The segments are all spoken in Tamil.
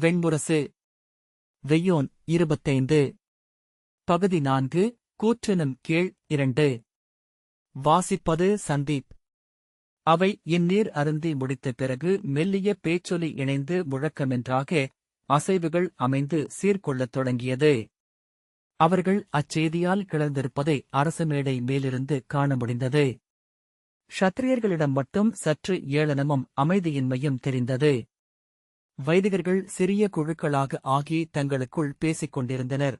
வெண்முரசு வெய்யோன் இருபத்தைந்து. பகுதி நான்கு கூற்றெனும் கீழ் இரண்டு. வாசிப்பது சந்தீப். அவை இந்நீர் அருந்தி முடித்த பிறகு மெல்லிய பேச்சொலி இணைந்து முழக்கமென்றாக அசைவுகள் அமைந்து சீர்கொள்ளத் தொடங்கியது. அவர்கள் அச்செய்தியால் கிளர்ந்திருப்பதை அரச மேடை மேலிருந்து காண முடிந்தது. ஷத்திரியர்களிடம் மட்டும் சற்று ஏளனமும் அமைதியின்மையும் தெரிந்தது. வைதிகர்கள் சிறிய குழுக்களாக ஆகி தங்களுக்குள் பேசிக் கொண்டிருந்தனர்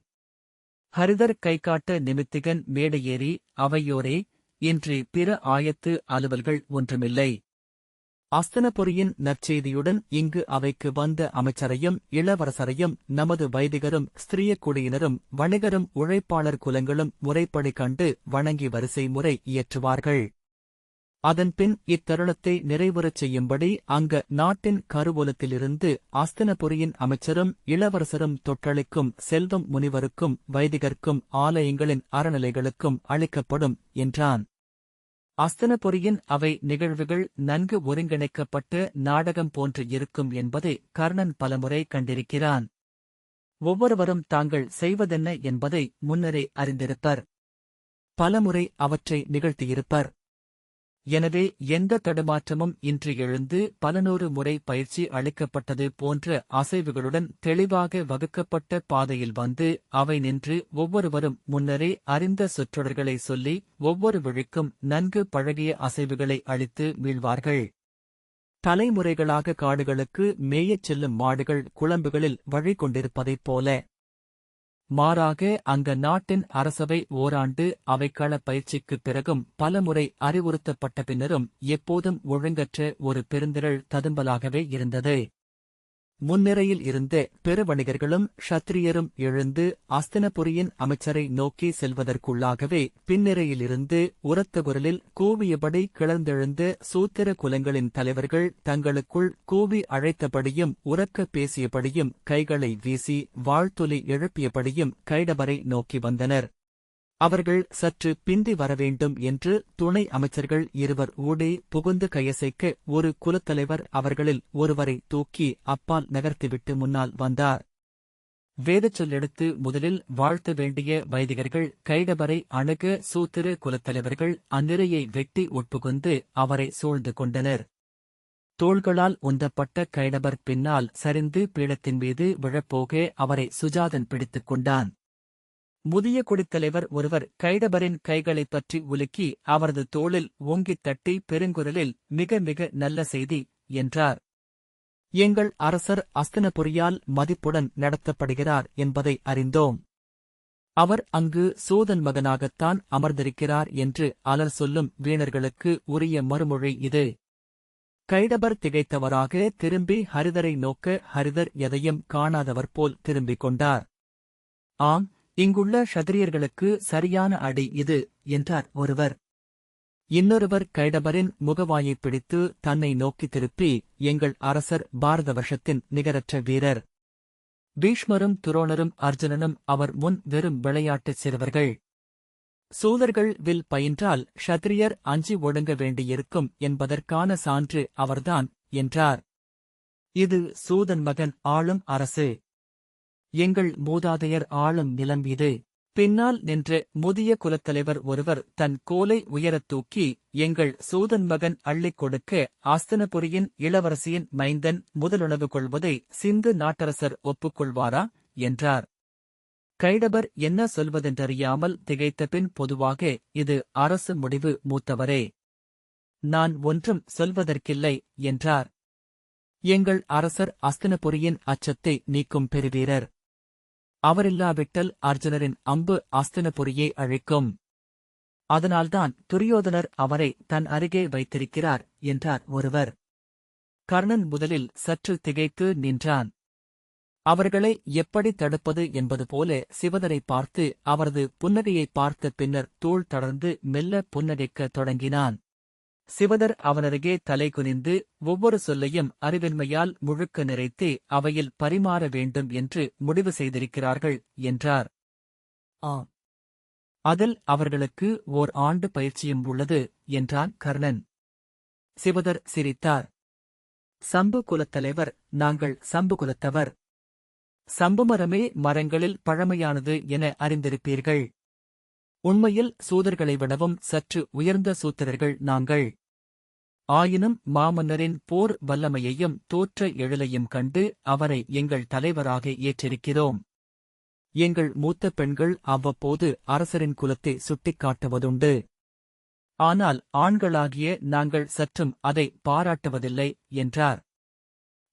ஹரிதர் கைகாட்ட நிமித்திகன் மேடையேறி அவையோரே இன்று பிற ஆயத்து அலுவல்கள் ஒன்றுமில்லை. அஸ்தனபுரியின் நற்செய்தியுடன் இங்கு அவைக்கு வந்த அமைச்சரையும் இளவரசரையும் நமது வைதிகரும் ஸ்திரிய குடியினரும் வணிகரும் உழைப்பாளர் குலங்களும் முறைப்படி கண்டு வணங்கி வரிசை முறை இயற்றுவார்கள். அதன்பின் இத்தருணத்தை நிறைவுறச் செய்யும்படி அங்க நாட்டின் கருவூலத்திலிருந்து அஸ்தனபுரியின் அமைச்சரும் இளவரசரும் தொட்டளிக்கும் செல்வம் முனிவருக்கும் வைதிகர்க்கும் ஆலயங்களின் அறநிலைகளுக்கும் அளிக்கப்படும் என்றான். அஸ்தனபுரியின் அவை நிகழ்வுகள் நன்கு ஒருங்கிணைக்கப்பட்டு நாடகம் போன்று இருக்கும் என்பதை கர்ணன் பலமுறை கண்டிருக்கிறான். ஒவ்வொருவரும் தாங்கள் செய்வதென்ன என்பதை முன்னரே அறிந்திருப்பர். பலமுறை அவற்றை நிகழ்த்தியிருப்பர். எனவே எந்த தடுமாற்றமும் இன்று எழுந்து பலநூறு முறை பயிற்சி அளிக்கப்பட்டது போன்ற அசைவுகளுடன் தெளிவாக வகுக்கப்பட்ட பாதையில் வந்து அவை நின்று ஒவ்வொருவரும் முன்னரே அறிந்த சொற்றொடர்களை சொல்லி ஒவ்வொரு விழிக்கும் நன்கு பழகிய அசைவுகளை அளித்து மீள்வார்கள் தலைமுறைகளாக காடுகளுக்கு மேயச் செல்லும் மாடுகள் குழம்புகளில் வழி கொண்டிருப்பதைப் போல மாறாக அங்க நாட்டின் அரசவை ஓராண்டு அவைக்கள பயிற்சிக்குப் பிறகும் பலமுறை அறிவுறுத்தப்பட்ட பின்னரும் எப்போதும் ஒழுங்கற்ற ஒரு பெருந்திரள் ததும்பலாகவே இருந்தது. முன்னிரையில் இருந்த பெருவணிகர்களும் ஷத்திரியரும் எழுந்து அஸ்தினபுரியின் அமைச்சரை நோக்கி செல்வதற்குள்ளாகவே பின்னிரையிலிருந்து உரத்த குரலில் கூவியபடி கிளர்ந்தெழுந்த சூத்திர குலங்களின் தலைவர்கள் தங்களுக்குள் கூவி அழைத்தபடியும் உறக்க பேசியபடியும் கைகளை வீசி வாழ்த்துலி எழுப்பியபடியும் கைடவரை நோக்கி வந்தனர். அவர்கள் சற்று பிந்தி வரவேண்டும் என்று துணை அமைச்சர்கள் இருவர் ஊடே புகுந்து கையசைக்க ஒரு குலத்தலைவர் அவர்களில் ஒருவரை தூக்கி அப்பால் நகர்த்திவிட்டு முன்னால் வந்தார். வேதச் சொல்லெடுத்து முதலில் வாழ்த்த வேண்டிய வைதிகர்கள் கைடவரை அணுக சூத்திர குலத்தலைவர்கள் அந்நிறையை வெட்டி உட்புகுந்து அவரை சூழ்ந்து கொண்டனர். தோள்களால் உந்தப்பட்ட கைடபர் பின்னால் சரிந்து பீடத்தின் மீது விழப்போக அவரை சுஜாதன் பிடித்துக் கொண்டான். முதிய குடித்தலைவர் ஒருவர் கைடபரின் கைகளைப் பற்றி உலுக்கி அவரது தோளில் ஓங்கித் தட்டி பெருங்குரலில் மிக மிக நல்ல செய்தி என்றார். எங்கள் அரசர் அஸ்தனபுரியால் மதிப்புடன் நடத்தப்படுகிறார் என்பதை அறிந்தோம். அவர் அங்கு சூதன் மகனாகத்தான் அமர்ந்திருக்கிறார் என்று அலர் சொல்லும் வீணர்களுக்கு உரிய மறுமொழி இது. கைடபர் திகைத்தவராக திரும்பி ஹரிதரை நோக்க ஹரிதர் எதையும் காணாதவர் போல் திரும்பிக் கொண்டார். ஆம் இங்குள்ள ஷதிரியர்களுக்கு சரியான அடி இது என்றார் ஒருவர். இன்னொருவர் கைடபரின் முகவாயைப் பிடித்து தன்னை நோக்கி திருப்பி எங்கள் அரசர் பாரத வருஷத்தின் நிகரற்ற வீரர். பீஷ்மரும் துரோணரும் அர்ஜுனனும் அவர் முன் வெறும் விளையாட்டுச் சிறுவர்கள். சூதர்கள் வில் பயின்றால் ஷத்ரியர் அஞ்சி ஒடுங்க வேண்டியிருக்கும் என்பதற்கான சான்று அவர்தான் என்றார். இது சூதன் மகன் ஆளும் அரசு. எங்கள் மூதாதையர் ஆளும் நிலம் இது பின்னால் நின்று முதிய குலத்தலைவர் ஒருவர் தன் கோலை உயரத் தூக்கி எங்கள் சூதன் மகன் அள்ளிக் கொடுக்க ஆஸ்தனபுரியின் இளவரசியின் மைந்தன் முதலுணவு கொள்வதை சிந்து நாட்டரசர் ஒப்புக்கொள்வாரா? என்றார். கைடபர் என்ன சொல்வதென்றறியாமல் திகைத்தபின் பொதுவாக இது அரசு முடிவு மூத்தவரே. நான் ஒன்றும் சொல்வதற்கில்லை என்றார். எங்கள் அரசர் அஸ்தனபுரியின் அச்சத்தை நீக்கும் பெறுவீரர் அவரில்லாவிட்டல் அர்ஜுனரின் அம்பு அஸ்தினபுரியை அழிக்கும். அதனால்தான் துரியோதனர் அவரை தன் அருகே வைத்திருக்கிறார் என்றார் ஒருவர். கர்ணன் முதலில் சற்று திகைத்து நின்றான். அவர்களை எப்படி தடுப்பது என்பது போல சிவதரை பார்த்து அவரது புன்னகையைப் பார்த்த பின்னர் தூள் தொடர்ந்து மெல்ல புன்னகைக்கத் தொடங்கினான். சிவதர் அவனருகே தலை குனிந்து ஒவ்வொரு சொல்லையும் அறிவின்மையால் முழுக்க நிறைத்தே அவையில் பரிமாற வேண்டும் என்று முடிவு செய்திருக்கிறார்கள் என்றார். ஆம். அதில் அவர்களுக்கு ஓர் ஆண்டு பயிற்சியும் உள்ளது என்றான் கர்ணன். சிவதர் சிரித்தார். சம்பு குலத்தலைவர் நாங்கள் சம்பு குலத்தவர். சம்புமரமே மரங்களில் பழமையானது என அறிந்திருப்பீர்கள். உண்மையில் சூதர்களை விடவும் சற்று உயர்ந்த சூத்திரர்கள் நாங்கள். ஆயினும் மாமன்னரின் போர் வல்லமையையும் தோற்ற எழலையும் கண்டு அவரை எங்கள் தலைவராக ஏற்றிருக்கிறோம். எங்கள் மூத்த பெண்கள் அவ்வப்போது அரசரின் குலத்தை சுட்டிக்காட்டுவதுண்டு. ஆனால் ஆண்களாகிய நாங்கள் சற்றும் அதை பாராட்டுவதில்லை என்றார்.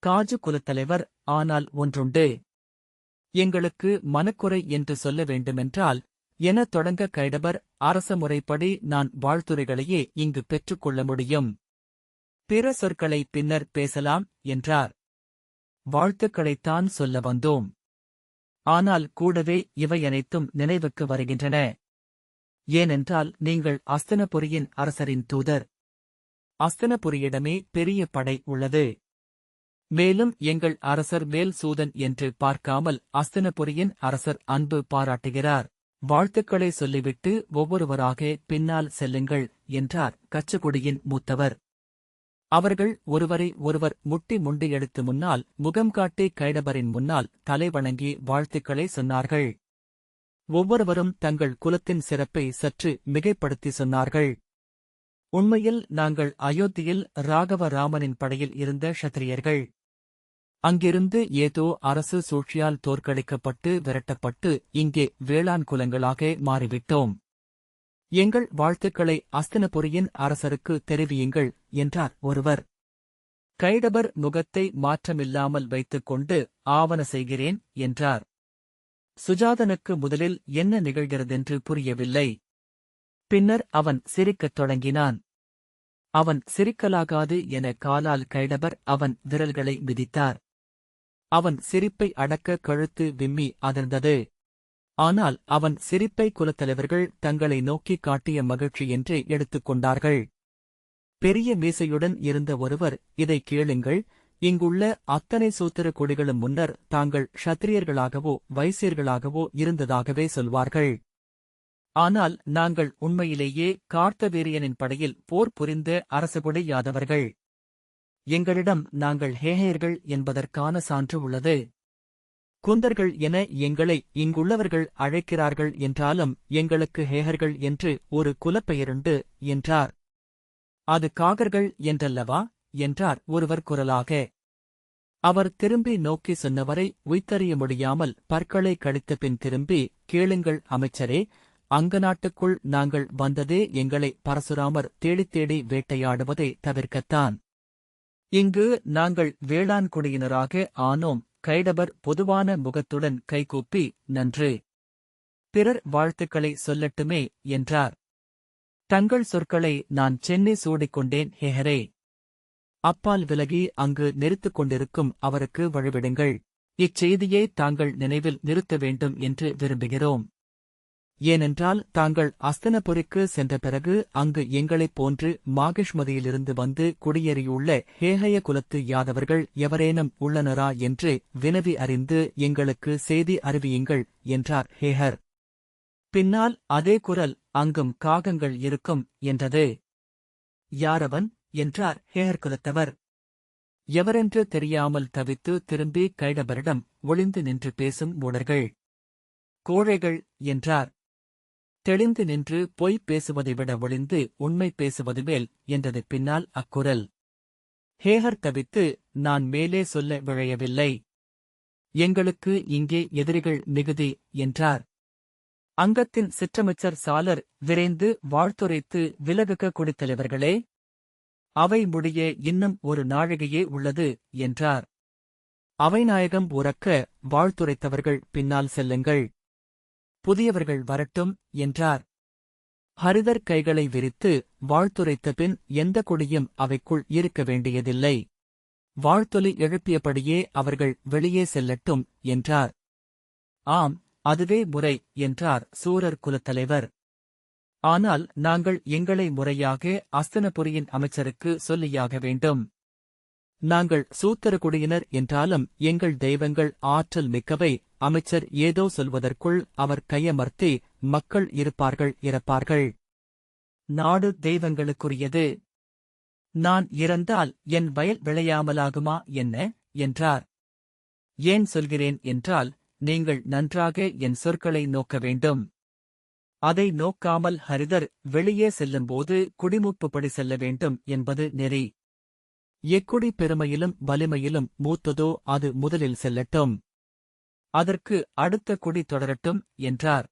காஜு குலத்தலைவர் ஆனால் ஒன்றுண்டு. எங்களுக்கு மனக்குறை என்று சொல்ல வேண்டுமென்றால் என தொடங்க கைடபர் அரச முறைப்படி நான் வாழ்த்துரைகளையே இங்கு பெற்றுக்கொள்ள முடியும். பிற சொற்களை பின்னர் பேசலாம் என்றார். வாழ்த்துக்களைத்தான் சொல்ல வந்தோம். ஆனால் கூடவே இவை அனைத்தும் நினைவுக்கு வருகின்றன. ஏனென்றால் நீங்கள் அஸ்தனபுரியின் அரசரின் தூதர். அஸ்தனபுரியிடமே பெரிய படை உள்ளது. மேலும் எங்கள் அரசர் மேல் சூதன் என்று பார்க்காமல் அஸ்தனபுரியின் அரசர் அன்பு பாராட்டுகிறார். வாழ்த்துக்களை சொல்லிவிட்டு ஒவ்வொருவராக பின்னால் செல்லுங்கள் என்றார் கச்சகுடியின் மூத்தவர். அவர்கள் ஒருவரை ஒருவர் முட்டி முண்டி எடுத்து முன்னால் முகம் காட்டி கைடபரின் முன்னால் தலை வணங்கி வாழ்த்துக்களை சொன்னார்கள். ஒவ்வொருவரும் தங்கள் குலத்தின் சிறப்பை சற்று மிகைப்படுத்தி சொன்னார்கள். உண்மையில் நாங்கள் அயோத்தியில் ராகவ ராமனின் படையில் இருந்த ஷத்திரியர்கள் அங்கிருந்து ஏதோ அரசு சூழ்ச்சியால் தோற்கடிக்கப்பட்டு விரட்டப்பட்டு இங்கே வேளாண் குலங்களாக மாறிவிட்டோம். எங்கள் வாழ்த்துக்களை அஸ்தினபுரியின் அரசருக்கு தெரிவியுங்கள் என்றார் ஒருவர். கைடபர் முகத்தை மாற்றமில்லாமல் வைத்துக் கொண்டு ஆவண செய்கிறேன் என்றார். சுஜாதனுக்கு முதலில் என்ன நிகழ்கிறதென்று புரியவில்லை. பின்னர் அவன் சிரிக்கத் தொடங்கினான். அவன் சிரிக்கலாகாது என காலால் கைடபர் அவன் விரல்களை மிதித்தார். அவன் சிரிப்பை அடக்க கழுத்து விம்மி அதிர்ந்தது ஆனால் அவன் சிரிப்பை குலத்தலைவர்கள் தங்களை நோக்கிக் காட்டிய மகிழ்ச்சி என்றே எடுத்துக் கொண்டார்கள். பெரிய மீசையுடன் இருந்த ஒருவர் இதை கேளுங்கள் இங்குள்ள அத்தனை சூத்திர கொடிகளும் முன்னர் தாங்கள் ஷத்திரியர்களாகவோ வைசியர்களாகவோ இருந்ததாகவே சொல்வார்கள். ஆனால் நாங்கள் உண்மையிலேயே கார்த்தவீரியனின் படையில் போர் புரிந்த அரசகுடி யாதவர்கள் எங்களிடம் நாங்கள் ஹேஹேர்கள் என்பதற்கான சான்று உள்ளது. குந்தர்கள் என எங்களை இங்குள்ளவர்கள் அழைக்கிறார்கள் என்றாலும் எங்களுக்கு ஹேகர்கள் என்று ஒரு குலப்பெயருண்டு என்றார். அது காகர்கள் என்றல்லவா? என்றார் ஒருவர் குரலாக. அவர் திரும்பி நோக்கி சொன்னவரை உய்த்தறிய முடியாமல் பற்களை கடித்த பின் திரும்பி கேளுங்கள் அமைச்சரே அங்க நாட்டுக்குள் நாங்கள் வந்ததே எங்களை பரசுராமர் தேடித் தேடி வேட்டையாடுவதை தவிர்க்கத்தான். இங்கு நாங்கள் வேளாண் குடியினராக ஆனோம். கைடபர் பொதுவான முகத்துடன் கைகூப்பி நன்று. பிறர் வாழ்த்துக்களை சொல்லட்டுமே என்றார். தங்கள் சொற்களை நான் சென்னை சூடிக்கொண்டேன் ஹெஹரே அப்பால் விலகி அங்கு நிறுத்துக் கொண்டிருக்கும் அவருக்கு வழிவிடுங்கள். இச்செய்தியை தாங்கள் நினைவில் நிறுத்த வேண்டும் என்று விரும்புகிறோம். ஏனென்றால் தாங்கள் அஸ்தனபுரிக்கு சென்ற பிறகு அங்கு எங்களைப் போன்று மாகிஷ்மதியிலிருந்து வந்து குடியேறியுள்ள ஹேஹய குலத்து யாதவர்கள் எவரேனும் உள்ளனரா என்று வினவி அறிந்து எங்களுக்கு செய்தி அறிவியுங்கள் என்றார் ஹேஹர். பின்னால் அதே குரல் அங்கும் காகங்கள் இருக்கும் என்றது. யாரவன் என்றார் ஹேஹர் குலத்தவர். எவரென்று தெரியாமல் தவித்து திரும்பி கைடபரிடம் ஒளிந்து நின்று பேசும் மூடர்கள். கோழைகள் என்றார் தெளிந்து நின்று பொய் பேசுவதை விட ஒளிந்து உண்மை பேசுவது மேல் என்றது பின்னால் அக்குரல் ஹேகர் தவித்து நான் மேலே சொல்ல விழையவில்லை. எங்களுக்கு இங்கே எதிரிகள் மிகுதி என்றார். அங்கத்தின் சிற்றமைச்சர் சாலர் விரைந்து வாழ்த்துரைத்து விலகுக்க குடித்தலைவர்களே அவை முடிய இன்னும் ஒரு நாழிகையே உள்ளது என்றார். அவைநாயகம் உறக்க வாழ்த்துரைத்தவர்கள் பின்னால் செல்லுங்கள். புதியவர்கள் வரட்டும் என்றார். ஹரிதர் கைகளை விரித்து வாழ்த்துரைத்த பின் எந்த கொடியும் அவைக்குள் இருக்க வேண்டியதில்லை. வாழ்த்தொலி எழுப்பியபடியே அவர்கள் வெளியே செல்லட்டும் என்றார். ஆம் அதுவே முறை என்றார் சூரர் குலத்தலைவர். ஆனால் நாங்கள் எங்களை முறையாக அஸ்தனபுரியின் அமைச்சருக்கு சொல்லியாக வேண்டும். நாங்கள் சூத்திரகுடியினர் என்றாலும் எங்கள் தெய்வங்கள் ஆற்றல் மிக்கவை அமைச்சர் ஏதோ சொல்வதற்குள் அவர் கையமர்த்தி மக்கள் இருப்பார்கள் இறப்பார்கள். நாடு தெய்வங்களுக்குரியது. நான் இறந்தால் என் வயல் விளையாமலாகுமா என்ன? என்றார். ஏன் சொல்கிறேன் என்றால் நீங்கள் நன்றாக என் சொற்களை நோக்க வேண்டும். அதை நோக்காமல் ஹரிதர் வெளியே செல்லும்போது குடிமுப்புப்படி செல்ல வேண்டும் என்பது நெறி. எக்குடி பெருமையிலும் வலிமையிலும் மூத்ததோ அது முதலில் செல்லட்டும். அதற்கு அடுத்த குடி தொடரட்டும் என்றார்.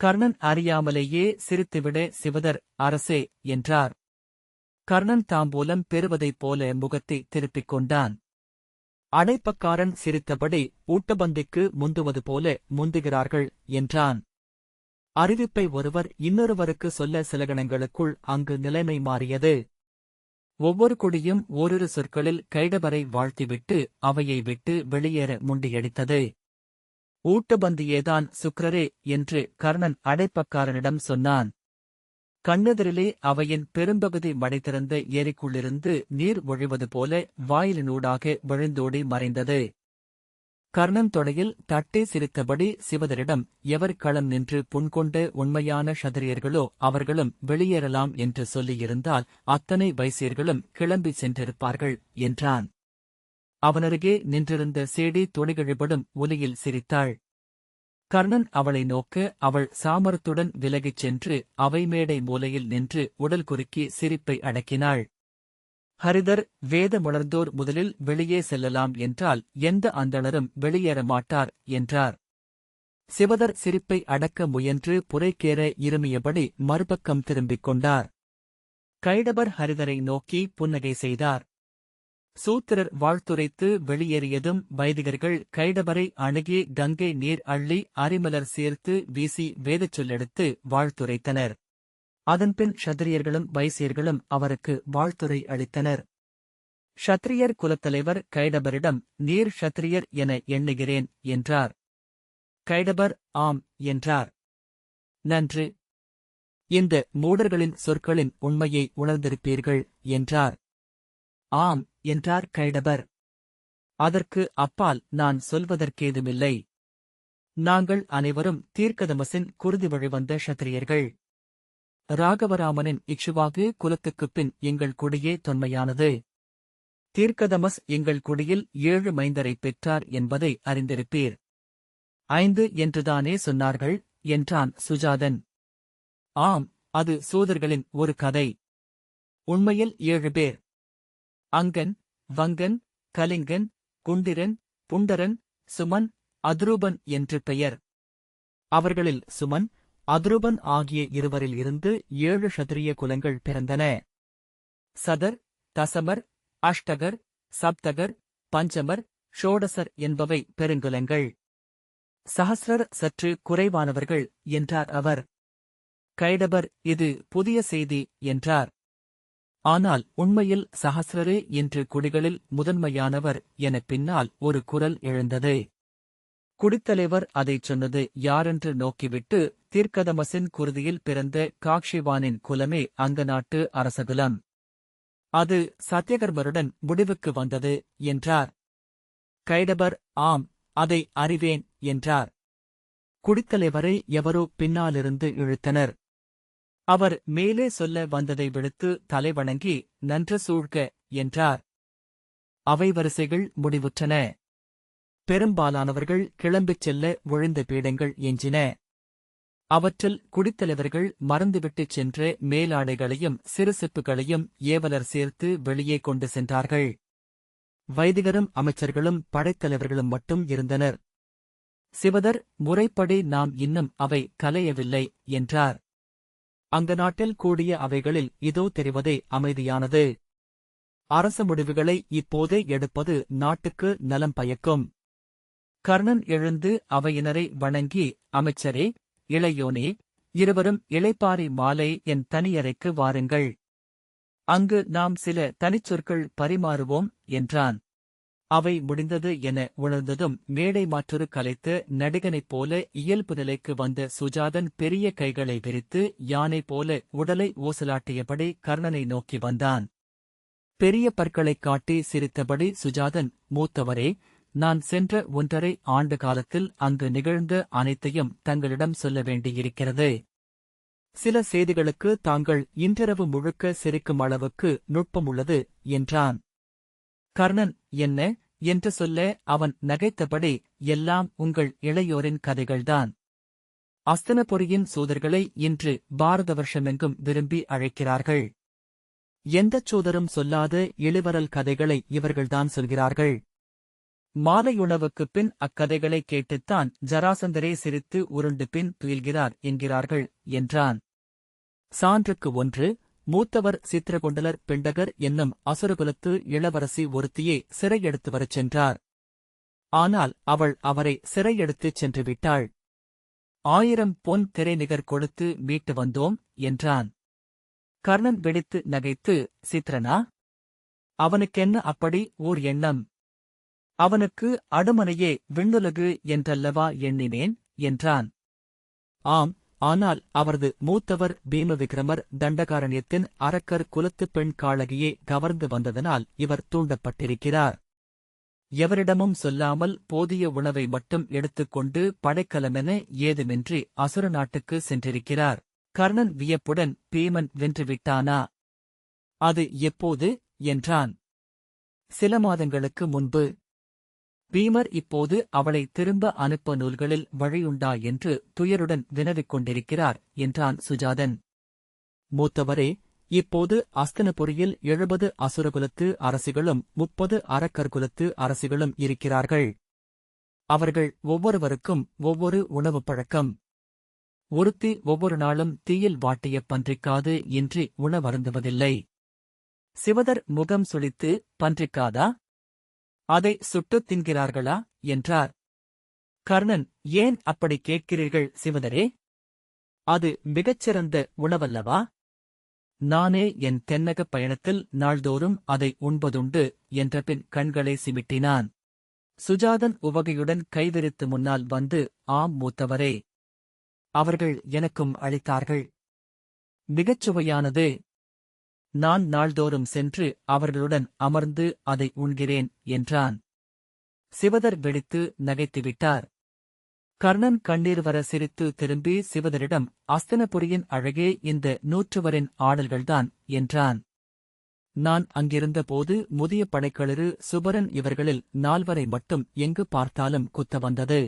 கர்ணன் அறியாமலேயே சிரித்துவிட சிவதர் அரசே என்றார். கர்ணன் தாம்பூலம் பெறுவதைப் போல முகத்தை திருப்பிக் கொண்டான். அடைப்பக்காரன் சிரித்தபடி ஊட்டபந்திக்கு முந்துவது போல முந்துகிறார்கள் என்றான். அறிவிப்பை ஒருவர் இன்னொருவருக்கு சொல்ல சில கணங்களுக்குள் அங்கு நிலைமை மாறியது. ஒவ்வொரு குடியும் ஓரிரு சொற்களில் கைடபரை வாழ்த்திவிட்டு அவையை விட்டு வெளியேற முண்டியடித்தது. ஊட்டபந்தியேதான் சுக்ரரே என்று கர்ணன் அடைப்பக்காரனிடம் சொன்னான். கண்ணெதிரிலே அவையின் பெரும்பகுதி மடைத்திறந்த ஏரிக்குள்ளிருந்து நீர் ஒழிவது போல வாயிலினூடாக விழுந்தோடி மறைந்தது. கர்ணன் தொடையில் தட்டே சிரித்தபடி சிவதரிடம் எவர் களம் நின்று புண்கொண்ட உண்மையான ஷதரியர்களோ அவர்களும் வெளியேறலாம் என்று சொல்லியிருந்தால் அத்தனை வைசியர்களும் கிளம்பி சென்றிருப்பார்கள் என்றான். அவனருகே நின்றிருந்த சேடி துணிகிழிபடும் ஒலியில் சிரித்தாள். கர்ணன் அவளை நோக்க அவள் சாமரத்துடன் விலகிச் சென்று அவை மேடை மூலையில் நின்று உடல் குறுக்கி சிரிப்பை அடக்கினாள். ஹரிதர் வேதமுணர்ந்தோர் முதலில் வெளியே செல்லலாம் என்றால் எந்த அந்தளரும் வெளியேற மாட்டார்? என்றார். சிவதர் சிரிப்பை அடக்க முயன்று புரைக்கேற இருமியபடி மறுபக்கம் திரும்பிக் கொண்டார். கைடபர் ஹரிதரை நோக்கி புன்னகை செய்தார். சூத்திரர் வாழ்த்துரைத்து வெளியேறியதும் வைதிகர்கள் கைடபரை அணுகி கங்கை நீர் அள்ளி அரிமலர் சேர்த்து வீசி வேதச் சொல்லெடுத்து வாழ்த்துரைத்தனர். அதன்பின் ஷத்திரியர்களும் வைசியர்களும் அவருக்கு வாழ்த்துரை அளித்தனர். ஷத்திரியர் குலத்தலைவர் கைடபரிடம் நீர் ஷத்திரியர் என எண்ணுகிறேன் என்றார். கைடபர் ஆம் என்றார். நன்று. இந்த மூடர்களின் சொற்களின் உண்மையை உணர்ந்திருப்பீர்கள் என்றார். ஆம் என்றார் கைடபர். அதற்கு அப்பால் நான் சொல்வதற்கேதுமில்லை. நாங்கள் அனைவரும் தீர்க்கதமசின் குருதி வழிவந்த ஷத்திரியர்கள் ராகவராமனின் இக்ஷுவாகு குலத்துக்குப் பின் எங்கள் குடியே தொன்மையானது. தீர்க்கதமஸ் எங்கள் குடியில் ஏழு மைந்தரை பெற்றார் என்பதை அறிந்திருப்பீர். ஐந்து என்றுதானே சொன்னார்கள் என்றான் சுஜாதன். ஆம் அது சூதர்களின் ஒரு கதை. உண்மையில் ஏழு பேர். அங்கன் வங்கன் கலிங்கன் குண்டிரன் புண்டரன் சுமன் அதுரூபன் என்று பெயர். அவர்களில் சுமன் அதுருபன் ஆகிய இருவரில் இருந்து ஏழு ஷத்திரிய குலங்கள் பிறந்தன. சதர் தசமர் அஷ்டகர் சப்தகர் பஞ்சமர் ஷோடசர் என்பவை பெருங்குலங்கள். சஹஸ்ரர் சற்று குறைவானவர்கள் என்றார் அவர். கைடபர் இது புதிய செய்தி என்றார். ஆனால் உண்மையில் சஹஸ்ரரே என்று குடிகளில் முதன்மையானவர் என பின்னால் ஒரு குரல் எழுந்தது. குடித்தலைவர் அதைச் சொன்னது யாரென்று நோக்கிவிட்டு தீர்க்கதமசின் குருதியில் பிறந்த காக்ஷிவானின் குலமே அந்த நாட்டு அரசகுலம். அது சத்யகர்மருடன் முடிவுக்கு வந்தது என்றார். கைடபர் ஆம் அதை அறிவேன் என்றார். குடித்தலைவரை எவரோ பின்னாலிருந்து இழுத்தனர். அவர் மேலே சொல்ல வந்ததை விடுத்து தலைவணங்கி நன்ற சூழ்க என்றார். அவை வரிசைகள் முடிவுற்றன. பெரும்பாலானவர்கள் கிளம்பிச் செல்ல ஒழிந்த பீடங்கள் எஞ்சின. அவற்றில் குடித்தலைவர்கள் மறந்துவிட்டுச் சென்ற மேலாடைகளையும் சிறு சிப்புகளையும் ஏவலர் சேர்த்து வெளியே கொண்டு சென்றார்கள். வைதிகரும் அமைச்சர்களும் படைத்தலைவர்களும் மட்டும் இருந்தனர். சிவதர் முறைப்படி நாம் இன்னும் அவை கலையவில்லை என்றார். அந்த நாட்டில் கூடிய அவைகளில் இதோ தெரிவதே அமைதியானது. அரச முடிவுகளை இப்போதே எடுப்பது நாட்டுக்கு நலம் பயக்கும். கர்ணன் எழுந்து அவையினரை வணங்கி அமைச்சரே இளையோனே இருவரும் இளைப்பாறை மாலை என் தனியறைக்கு வாருங்கள். அங்கு நாம் சில தனிச்சொற்கள் பரிமாறுவோம் என்றான். அவை முடிந்தது என உணர்ந்ததும் மேடை மாற்றுரு கலைத்து நடிகனைப் போல இயல்பு நிலைக்கு வந்த சுஜாதன் பெரிய கைகளை விரித்து யானை போல உடலை ஊசலாட்டியபடி கர்ணனை நோக்கி வந்தான். பெரிய பற்களைக் காட்டி சிரித்தபடி சுஜாதன் மூத்தவரே நான் சென்ற ஒன்றரை ஆண்டு காலத்தில் அங்கு நிகழ்ந்த அனைத்தையும் தங்களிடம் சொல்ல வேண்டியிருக்கிறது. சில செய்திகளுக்கு தாங்கள் இன்றிரவு முழுக்க சிரிக்கும் அளவுக்கு நுட்பமுள்ளது என்றான். கர்ணன் என்ன என்று சொல்ல அவன் நகைத்தபடி எல்லாம் உங்கள் இளையோரின் கதைகள்தான். அஸ்தனபுரியின் சூதர்களை இன்று பாரத வருஷமெங்கும் விரும்பி அழைக்கிறார்கள். எந்தச் சூதரும் சொல்லாத இளிவரல் கதைகளை இவர்கள்தான் சொல்கிறார்கள். மாலையுணவுக்குப் பின் அக்கதைகளை கேட்டுத்தான் ஜராசந்தரே சிரித்து உருண்டு பின் துயில்கிறார் என்கிறார்கள் என்றான். சான்றுக்கு ஒன்று மூத்தவர் சித்திரகுண்டலர் பிண்டகர் என்னும் அசுரகுலத்து இளவரசி ஒருத்தியே சிறையெடுத்து வரச் சென்றார். ஆனால் அவள் அவரை சிறையெடுத்துச் சென்று விட்டாள். ஆயிரம் பொன் திரைநிகர் கொடுத்து மீட்டு வந்தோம் என்றான். கர்ணன் வெடித்து நகைத்து சித்ரனா அவனுக்கென்ன அப்படி ஓர் எண்ணம்? அவனுக்கு அடுமனையே விண்ணுலகு என்றல்லவா எண்ணினேன் என்றான். ஆம் ஆனால் அவரது மூத்தவர் பீமவிக்ரமர் தண்டகாரண்யத்தின் அரக்கர் குலத்துப் பெண் காளகியே கவர்ந்து வந்ததனால் இவர் தூண்டப்பட்டிருக்கிறார். எவரிடமும் சொல்லாமல் போதிய உணவை மட்டும் எடுத்துக்கொண்டு படைக்கலமென ஏதுமின்றி அசுர நாட்டுக்கு சென்றிருக்கிறார். கர்ணன் வியப்புடன் பீமன் வென்றுவிட்டானா? அது எப்போது? என்றான். சில மாதங்களுக்கு முன்பு பீமர் இப்போது அவளை திரும்ப அனுப்ப நூல்களில் வழியுண்டா என்று துயருடன் வினவிக் கொண்டிருக்கிறார் என்றான் சுஜாதன். மூத்தவரே இப்போது அஸ்தனபுரியில் எழுபது அசுரகுலத்து அரசிகளும் முப்பது அரக்கர்குலத்து அரசிகளும் இருக்கிறார்கள். அவர்கள் ஒவ்வொருவருக்கும் ஒவ்வொரு உணவு பழக்கம். ஒருத்தி ஒவ்வொரு நாளும் தீயில் வாட்டிய பன்றிக்காது இன்றி உணவருந்துவதில்லை. சிவதர் முகம் சுழித்து பன்றிக்காதா? அதை சுட்டுத் தின்கிறார்களா? என்றார். கர்ணன் ஏன் அப்படி கேட்கிறீர்கள் சிவதரே அது மிகச்சிறந்த உணவல்லவா? நானே என் தென்னகப் பயணத்தில் நாள்தோறும் அதை உண்பதுண்டு என்ற பின் கண்களை சிமிட்டினான். சுஜாதன் உவகையுடன் கைவிரித்து முன்னால் வந்து ஆம் மூத்தவரே. அவர்கள் எனக்கும் அளித்தார்கள். மிகச் சுவையானது நான் நாள்தோறும் சென்று அவர்களுடன் அமர்ந்து அதை உண்கிறேன் என்றான். சிவதர் வெடித்து நகைத்துவிட்டார். கர்ணன் கண்ணீர் வர சிரித்து திரும்பி சிவதரிடம் அஸ்தனபுரியின் அழகே இந்த நூற்றுவரின் ஆடல்கள்தான் என்றான். நான் அங்கிருந்தபோது முதிய படைக்களரு சுபரன் இவர்களில் நால்வரை மட்டும் எங்கு பார்த்தாலும் குத்த வந்தது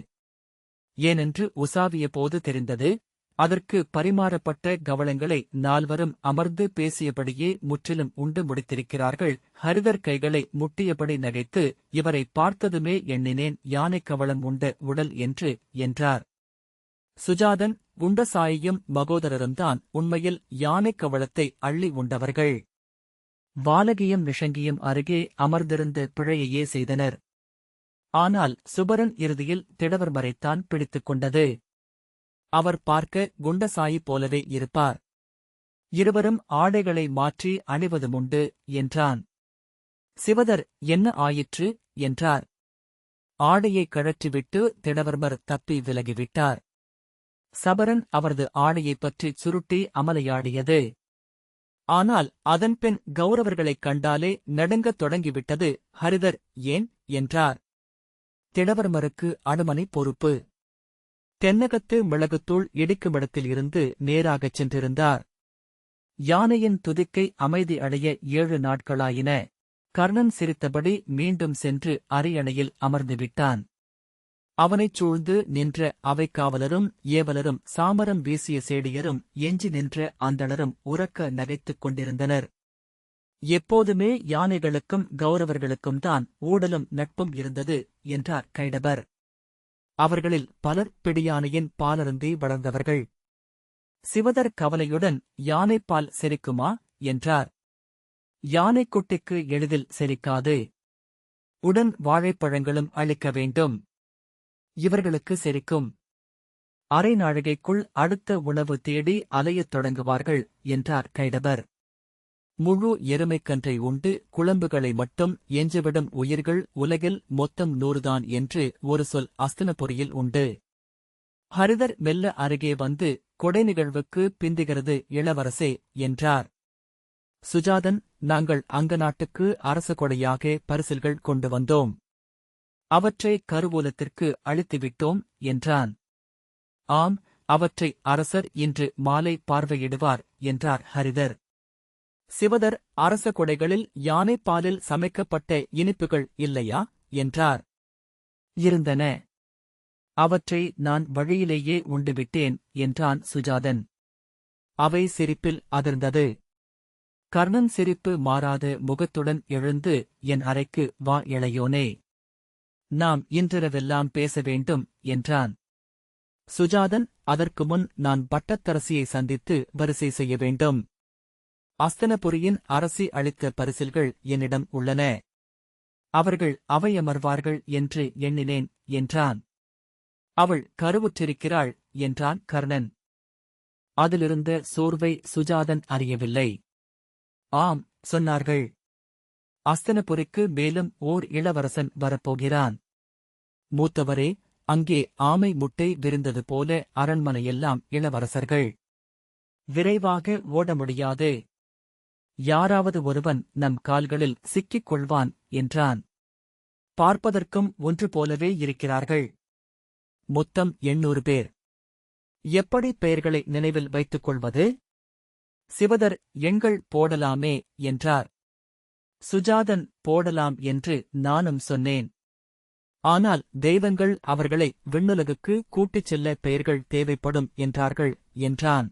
ஏனென்று உசாவிய போது தெரிந்தது. அதற்கு பரிமாறப்பட்ட கவளங்களை நால்வரும் அமர்ந்து பேசியபடியே முற்றிலும் உண்டு முடித்திருக்கிறார்கள். ஹரிதர் கைகளை முட்டியபடி நகைத்து இவரை பார்த்ததுமே எண்ணினேன் யானைக் கவளம் உண்ட உடல் என்று என்றார். சுஜாதன் குண்டசாயியும் மகோதரரும்தான் உண்மையில் யானைக் கவளத்தை அள்ளி உண்டவர்கள். வாலகியும் நிஷங்கியும் அருகே அமர்ந்திருந்த பிழையையே செய்தனர். ஆனால் சுபரன் இறுதியில் திடவர் மறைத்தான் பிடித்துக் கொண்டது. அவர் பார்க்க குண்டசாயி போலவே இருப்பார். இருவரும் ஆடைகளை மாற்றி அணிவதுமுண்டு என்றான். சிவதர் என்ன ஆயிற்று என்றார். ஆடையை கழற்றிவிட்டு திடவர்மர் தப்பி விலகிவிட்டார். சபரன் அவரது ஆடையைப் பற்றி சுருட்டி அமலையாடியது. ஆனால் அதன்பின் கௌரவர்களைக் கண்டாலே நடுங்கத் தொடங்கிவிட்டது ஹரிதர் ஏன்? என்றார். திடவர்மருக்கு அனுமனை பொறுப்பு. தென்னகத்து மிளகுத்தூள் இடிக்குமிடத்தில் இருந்து நேராகச் சென்றிருந்தார். யானையின் துதிக்கை அமைதி அடைய ஏழு நாட்களாயின. கர்ணன் சிரித்தபடி மீண்டும் சென்று அரியணையில் அமர்ந்துவிட்டான். அவனைச் சூழ்ந்து நின்ற அவைக்காவலரும் ஏவலரும் சாமரம் வீசிய சேடியரும் எஞ்சி நின்ற அந்தணரும் உறக்க நகைத்துக் கொண்டிருந்தனர். எப்போதுமே யானைகளுக்கும் கௌரவர்களுக்கும் தான் ஊடலும் நட்பும் இருந்தது என்றார் கைடபர். அவர்களில் பலர் பிடியானையின் பாலருந்தி வளர்ந்தவர்கள். சிவதர் கவலையுடன் யானைப்பால் செரிக்குமா? என்றார். யானைக்குட்டிக்கு எளிதில் செரிக்காது. உடன் வாழைப்பழங்களும் அளிக்க வேண்டும். இவர்களுக்கு செரிக்கும். அரை நாழிகைக்குள் அடுத்த உணவு தேடி அலையத் தொடங்குவார்கள் என்றார் கைடபர். முழு எருமைக்கன்றை உண்டு குழம்புகளை மட்டும் எஞ்சிவிடும் உயிர்கள் உலகில் மொத்தம் நூறுதான் என்று ஒரு சொல் அஸ்தனபுரியில் உண்டு. ஹரிதர் மெல்ல அருகே வந்து கொடை நிகழ்வுக்கு பிந்துகிறது இளவரசே என்றார். சுஜாதன் நாங்கள் அங்க நாட்டுக்கு அரச கொடையாக பரிசில்கள் கொண்டு வந்தோம். அவற்றை கருவூலத்திற்கு அளித்துவிட்டோம் என்றான். ஆம் அவற்றை அரசர் இன்று மாலை பார்வையிடுவார் என்றார் ஹரிதர். சிவதர் அரச கொடைகளில் யானைப்பாலில் சமைக்கப்பட்ட இனிப்புகள் இல்லையா? என்றார். இருந்தன. அவற்றை நான் வழியிலேயே உண்டுவிட்டேன் என்றான் சுஜாதன். அவை சிரிப்பில் அதிர்ந்தது. கர்ணன் சிரிப்பு மாறாத முகத்துடன் எழுந்து என் அறைக்கு வா இளையோனே. நாம் இன்றிரவெல்லாம் பேச வேண்டும் என்றான். சுஜாதன் அதற்கு முன் நான் பட்டத்தரசியை சந்தித்து வரிசை செய்ய வேண்டும். அஸ்தனபுரியின் அரசி அளித்த பரிசில்கள் என்னிடம் உள்ளன. அவர்கள் அவையமர்வார்கள் என்று எண்ணினேன் என்றான். அவள் கருவுற்றிருக்கிறாள் என்றான் கர்ணன். அதிலிருந்த சோர்வை சுஜாதன் அறியவில்லை. ஆம் சொன்னார்கள். அஸ்தனபுரிக்கு மேலும் ஓர் இளவரசன் வரப்போகிறான். மூத்தவரே அங்கே ஆமை முட்டை விரிந்தது போல அரண்மனையெல்லாம் இளவரசர்கள். விரைவாக ஓட முடியாது யாராவது ஒருவன் நம் கால்களில் சிக்கிக் கொள்வான் என்றான். பார்ப்பதற்கும் ஒன்று போலவே இருக்கிறார்கள். மொத்தம் எண்ணூறு பேர். எப்படி பெயர்களை நினைவில் வைத்துக் கொள்வது? சிவதர் எண்கள் போடலாமே என்றார். சுஜாதன் போடலாம் என்று நானும் சொன்னேன். ஆனால் தெய்வங்கள் அவர்களை விண்ணுலகுக்கு கூட்டிச் செல்ல பெயர்கள் தேவைப்படும் என்றார்கள் என்றான்.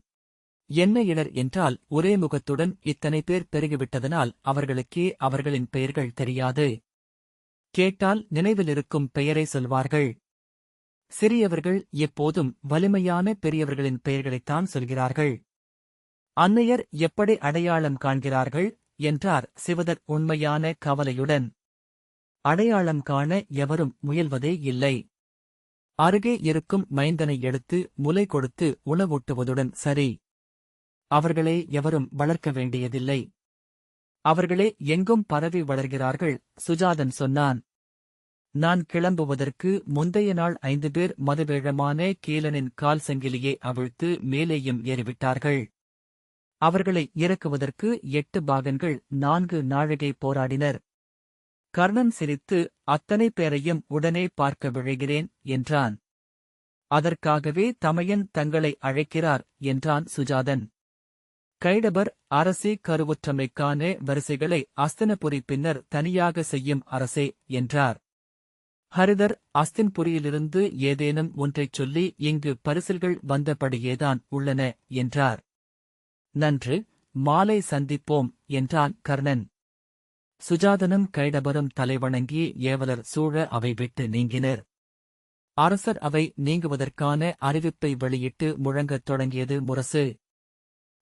என்ன இடர் என்றால் ஒரே முகத்துடன் இத்தனை பேர் பெருகிவிட்டதனால் அவர்களுக்கே அவர்களின் பெயர்கள் தெரியாது. கேட்டால் நினைவிலிருக்கும் பெயரை சொல்வார்கள். சிறியவர்கள் எப்போதும் வலிமையான பெரியவர்களின் பெயர்களைத்தான் சொல்கிறார்கள். அன்னையர் எப்படி அடையாளம் காண்கிறார்கள் என்றார் சிவதர் உண்மையான கவலையுடன். அடையாளம் காண எவரும் முயல்வதே இல்லை. அருகே இருக்கும் மைந்தனை எடுத்து முலை கொடுத்து உணவூட்டுவதுடன் சரி. அவர்களே எவரும் வளர்க்க வேண்டியதில்லை. அவர்களே எங்கும் பரவி வளர்கிறார்கள் சுஜாதன் சொன்னான். நான் கிளம்புவதற்கு முந்தைய நாள் ஐந்து பேர் மதுவேழமான கீலனின் கால் சங்கிலியை அவிழ்த்து மேலேயும் ஏறிவிட்டார்கள். அவர்களை இறக்குவதற்கு எட்டு பாகன்கள் நான்கு நாழிகை போராடினர். கர்ணன் சிரித்து அத்தனை பேரையும் உடனே பார்க்க விழைகிறேன் என்றான். அதற்காகவே தமையன் தங்களை அழைக்கிறார் என்றான் சுஜாதன். கைடபர் அரசே கருவுற்றமைக்கான வரிசைகளை அஸ்தினபுரி பின்னர் தனியாக செய்யும் அரசே என்றார். ஹரிதர் அஸ்தின்புரியிலிருந்து ஏதேனும் ஒன்றைச் சொல்லி இங்கு பரிசில்கள் வந்தபடியேதான் உள்ளன என்றார். நன்று மாலை சந்திப்போம் என்றான் கர்ணன். சுஜாதனும் கைடபரும் தலைவணங்கி ஏவலர் சூழ அவை விட்டு நீங்கினர். அரசர் அவை நீங்குவதற்கான அறிவிப்பை வெளியிட்டு முழங்கத் தொடங்கியது முரசு.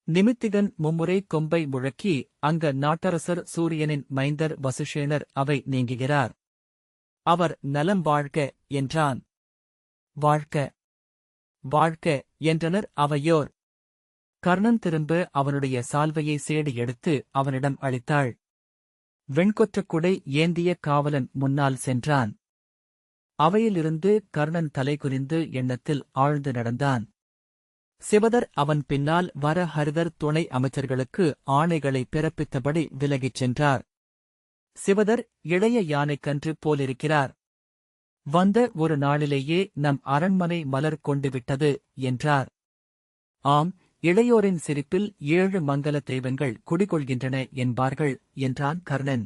நிமித்திகன் மும்முறை கொம்பை முழக்கி அங்க நாட்டரசர் சூரியனின் மைந்தர் வசுஷேனர் அவை நீங்குகிறார். அவர் நலம் வாழ்க என்றான். வாழ்க வாழ்க என்றனர் அவையோர். கர்ணன் திரும்ப அவனுடைய சால்வையை சேடி எடுத்து அவனிடம் அளித்தாள். வெண்கொற்றக் குடை ஏந்திய காவலன் முன்னால் சென்றான். அவையிலிருந்து கர்ணன் தலைகுனிந்து எண்ணத்தில் ஆழ்ந்து நடந்தான். சிவதர் அவன் பின்னால் வர ஹரிதர் துணை அமைச்சர்களுக்கு ஆணைகளை பிறப்பித்தபடி விலகிச் சென்றார். சிவதர் இளைய யானைக்கன்று போலிருக்கிறார். வந்த ஒரு நாளிலேயே நம் அரண்மனை மலர் கொண்டு விட்டது என்றார். ஆம் இளையோரின் சிரிப்பில் ஏழு மங்கல தெய்வங்கள் குடிகொள்கின்றன என்பார்கள் என்றான் கர்ணன்.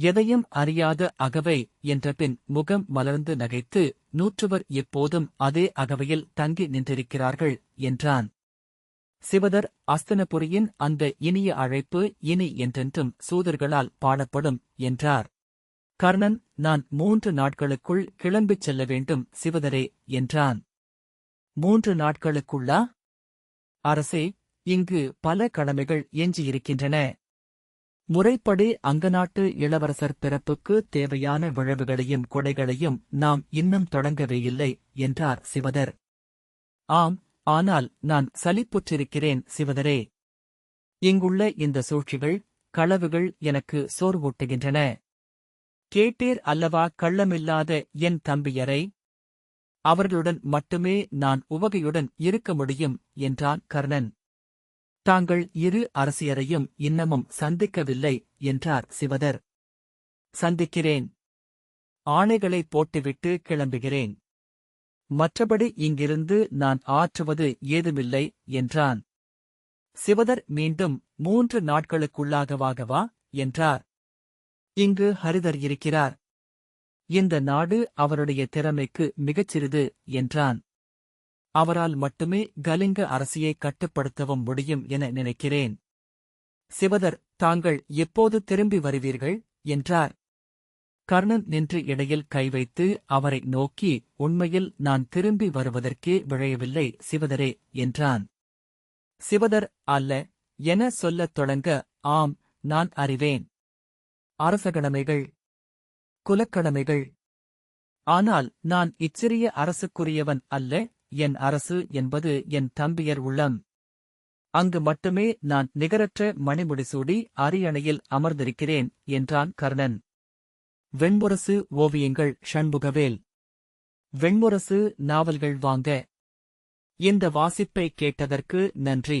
எதையும் அறியாத அகவை என்றபின் முகம் மலர்ந்து நகைத்து நூற்றுவர் எப்போதும் அதே அகவையில் தங்கி நின்றிருக்கிறார்கள் என்றான். சிவதர் அஸ்தனபுரியின் அந்த இனிய அழைப்பு இனி என்றென்றும் சூதர்களால் பாடப்படும் என்றார். கர்ணன் நான் மூன்று நாட்களுக்குள் கிளம்பிச் செல்ல வேண்டும் சிவதரே என்றான். மூன்று நாட்களுக்குள்ளா? அரசே இங்கு பல கடமைகள் எஞ்சியிருக்கின்றன. முறைப்படி அங்கநாட்டு இளவரசர் பிறப்புக்கு தேவையான விழவுகளையும் கொடைகளையும் நாம் இன்னும் தொடங்கவே இல்லை என்றார் சிவதர். ஆம் ஆனால் நான் சலிப்புற்றிருக்கிறேன் சிவதரே. இங்குள்ள இந்த சூழ்ச்சிகள் களவுகள் எனக்கு சோர்வூட்டுகின்றன. கேட்டீர் அல்லவா கள்ளமில்லாத என் தம்பியரை? அவர்களுடன் மட்டுமே நான் உவகையுடன் இருக்க முடியும் என்றான் கர்ணன். தாங்கள் இரு அரசியரையும் இன்னமும் சந்திக்கவில்லை என்றார் சிவதர். சந்திக்கிறேன். ஆணைகளை போட்டுவிட்டு கிளம்புகிறேன். மற்றபடி இங்கிருந்து நான் ஆற்றுவது ஏதுமில்லை என்றான். சிவதர் மீண்டும் மூன்று நாட்களுக்குள்ளாகவாகவா என்றார். இங்கு ஹரிதர் இருக்கிறார். இந்த நாடு அவருடைய திறமைக்கு மிகச்சிறிது என்றான். அவரால் மட்டுமே கலிங்க அரசியை கட்டுப்படுத்தவும் முடியும் என நினைக்கிறேன். சிவதர் தாங்கள் எப்போது திரும்பி வருவீர்கள்? என்றார். கர்ணன் நின்று இடையில் கை வைத்து அவரை நோக்கி உண்மையில் நான் திரும்பி வருவதற்கே விழையவில்லை சிவதரே என்றான். சிவதர் அல்ல என சொல்லத் தொடங்க ஆம் நான் அறிவேன். அரசகடமைகள். குலக்கடமைகள். ஆனால் நான் இச்சிறிய அரசுக்குரியவன் அல்ல என் அரசு என்பது என் தம்பியர் உள்ளம். அங்கு மட்டுமே நான் நிகரற்ற மணிமுடிசூடி அரியணையில் அமர்ந்திருக்கிறேன் என்றான் கர்ணன். வெண்முரசு ஓவியங்கள் ஷண்முகவேல் வெண்முரசு நாவல்கள் வாங்க. இந்த வாசிப்பை கேட்டதற்கு நன்றி.